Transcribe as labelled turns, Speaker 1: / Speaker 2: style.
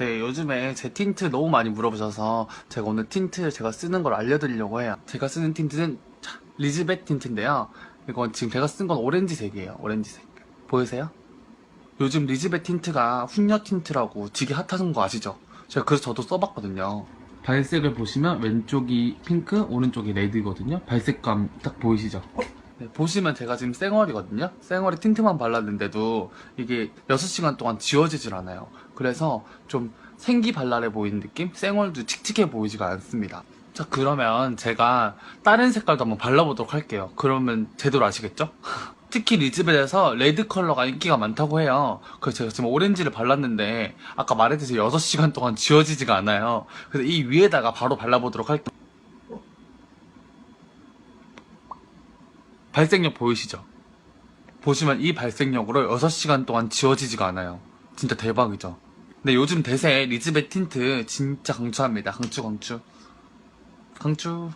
Speaker 1: 네, 요즘에 제 틴트 너무 많이 물어보셔서 제가 오늘 틴트 제가 쓰는 걸 알려드리려고 해요. 제가 쓰는 틴트는 자, 리즈벳 틴트인데요. 이건 지금 제가 쓴 건 오렌지색이에요. 오렌지색. 보이세요? 요즘 리즈벳 틴트가 훈녀 틴트라고 되게 핫한 거 아시죠? 제가 그래서 저도 써봤거든요. 발색을 보시면 왼쪽이 핑크, 오른쪽이 레드거든요. 발색감 딱 보이시죠? 네, 보시면 제가 지금 쌩얼이거든요. 쌩얼에 틴트만 발랐는데도 이게 6시간 동안 지워지질 않아요. 그래서 좀 생기 발랄해 보이는 느낌? 쌩얼도 칙칙해 보이지가 않습니다. 자, 그러면 제가 다른 색깔도 한번 발라보도록 할게요. 그러면 제대로 아시겠죠? 특히 리즈벳에서 레드 컬러가 인기가 많다고 해요. 그래서 제가 지금 오렌지를 발랐는데 아까 말했듯이 6시간 동안 지워지지가 않아요. 그래서 이 위에다가 바로 발라보도록 할게요. 발색력 보이시죠? 보시면 이 발색력으로 6시간 동안 지워지지가 않아요. 진짜 대박이죠? 근데 요즘 대세 리즈벳 틴트 진짜 강추합니다. 강추 강추. 강추.